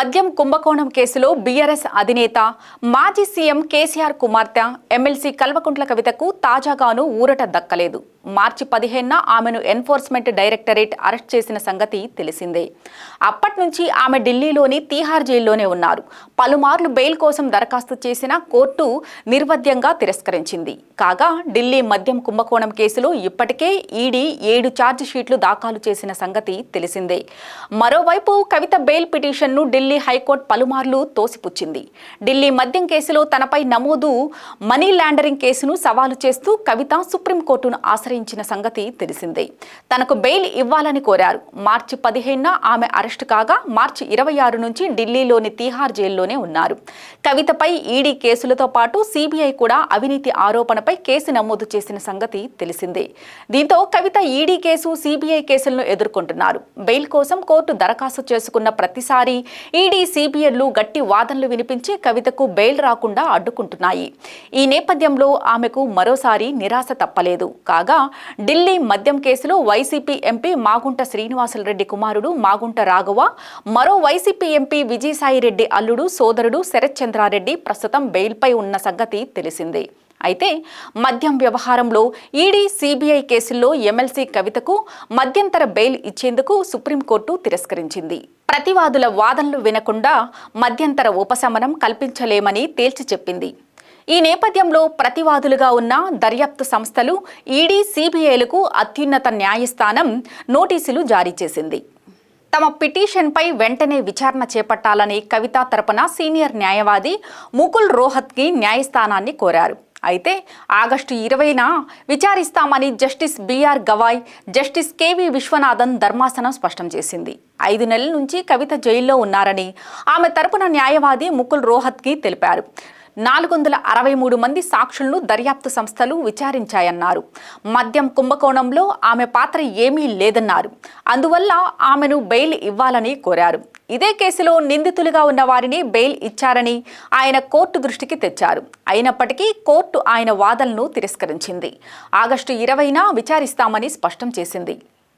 మద్యం కుంభకోణం కేసులో బీఆర్ఎస్ అధినేత మాజీ సీఎం కేసీఆర్ కుమార్తె ఎమ్మెల్సీ కల్వకుంట్ల కవితకు తాజాగాను ఊరట దక్కలేదు. మార్చి పదిహేనున ఆమెను ఎన్ఫోర్స్మెంట్ డైరెక్టరేట్ అరెస్ట్ చేసిన సంగతి తెలిసిందే. అప్పటి నుంచి ఆమె ఢిల్లీలోని తీహార్ జైల్లోనే ఉన్నారు. పలుమార్లు బెయిల్ కోసం దరఖాస్తు చేసిన కోర్టు నిర్వధ్యంగా తిరస్కరించింది. కాగా ఢిల్లీ మద్యం కుంభకోణం కేసులో ఇప్పటికే ఈడీ ఏడు ఛార్జ్ షీట్లు దాఖలు చేసిన సంగతి తెలిసిందే. మరోవైపు కవిత బెయిల్ పిటిషన్ను ఢిల్లీ హైకోర్టు పలుమార్లు తోసిపుచ్చింది. ఢిల్లీ మద్యం కేసులో తనపై నమోదు మనీ లాండరింగ్ కేసును సవాలు చేస్తూ కవిత సుప్రీంకోర్టును ఆశ్రయించిన సంగతి తెలిసిందే. తనకు బెయిల్ ఇవ్వాలని కోరారు. మార్చి పదిహేనున ఆమె అరెస్టు కాగా మార్చి ఇరవై ఆరు నుంచి ఢిల్లీలోని తీహార్ జైల్లోనే ఉన్నారు. కవితపై ఈడీ కేసులతో పాటు సిబిఐ కూడా అవినీతి ఆరోపణపై కేసు నమోదు చేసిన సంగతి తెలిసిందే. దీంతో కవిత ఈడీ కేసు సిబిఐ కేసులను ఎదుర్కొంటున్నారు. బెయిల్ కోసం కోర్టు దరఖాస్తు చేసుకున్న ప్రతిసారి ఈడీ సిబిఐలు గట్టి వాదనలు వినిపించి కవితకు బెయిల్ రాకుండా అడ్డుకుంటున్నాయి. ఈ నేపథ్యంలో ఆమెకు మరోసారి నిరాశ తప్పలేదు. కాగా ఢిల్లీ మద్యం కేసులో వైసీపీ ఎంపీ మాగుంట శ్రీనివాసులరెడ్డి కుమారుడు మాగుంట రాఘవ మరో వైసీపీ ఎంపీ విజయసాయిరెడ్డి అల్లుడు సోదరుడు శరత్ చంద్రారెడ్డి ప్రస్తుతం బెయిల్పై ఉన్న సంగతి తెలిసిందే. అయితే మద్యం వ్యవహారంలో ఈడీ సిబిఐ కేసుల్లో ఎమ్మెల్సీ కవితకు మధ్యంతర బెయిల్ ఇచ్చేందుకు సుప్రీంకోర్టు తిరస్కరించింది. ప్రతివాదుల వాదనలు వినకుండా మధ్యంతర ఉపశమనం కల్పించలేమని తేల్చి చెప్పింది. ఈ నేపథ్యంలో ప్రతివాదులుగా ఉన్న దర్యాప్తు సంస్థలు ఈడీ సిబిఐలకు అత్యున్నత న్యాయస్థానం నోటీసులు జారీ చేసింది. తమ పిటిషన్పై వెంటనే విచారణ చేపట్టాలని కవిత తరపున సీనియర్ న్యాయవాది ముకుల్ రోహత్కి న్యాయస్థానాన్ని కోరారు. అయితే ఆగస్టు ఇరవైన విచారిస్తామని justice BR Gavai justice KV Viswanathan ధర్మాసనం స్పష్టం చేసింది. ఐదు నెలల నుంచి కవిత జైల్లో ఉన్నారని ఆమె తరపున న్యాయవాది ముకుల్ రోహత్కి తెలిపారు. నాలుగు వందల అరవై మూడు మంది సాక్షులను దర్యాప్తు సంస్థలు విచారించాయన్నారు. మద్యం కుంభకోణంలో ఆమె పాత్ర ఏమీ లేదన్నారు. అందువల్ల ఆమెను బెయిల్ ఇవ్వాలని కోరారు. ఇదే కేసులో నిందితులుగా ఉన్న వారిని బెయిల్ ఇచ్చారని ఆయన కోర్టు దృష్టికి తెచ్చారు. అయినప్పటికీ కోర్టు ఆయన వాదనను తిరస్కరించింది. ఆగస్టు ఇరవైన విచారిస్తామని స్పష్టం చేసింది.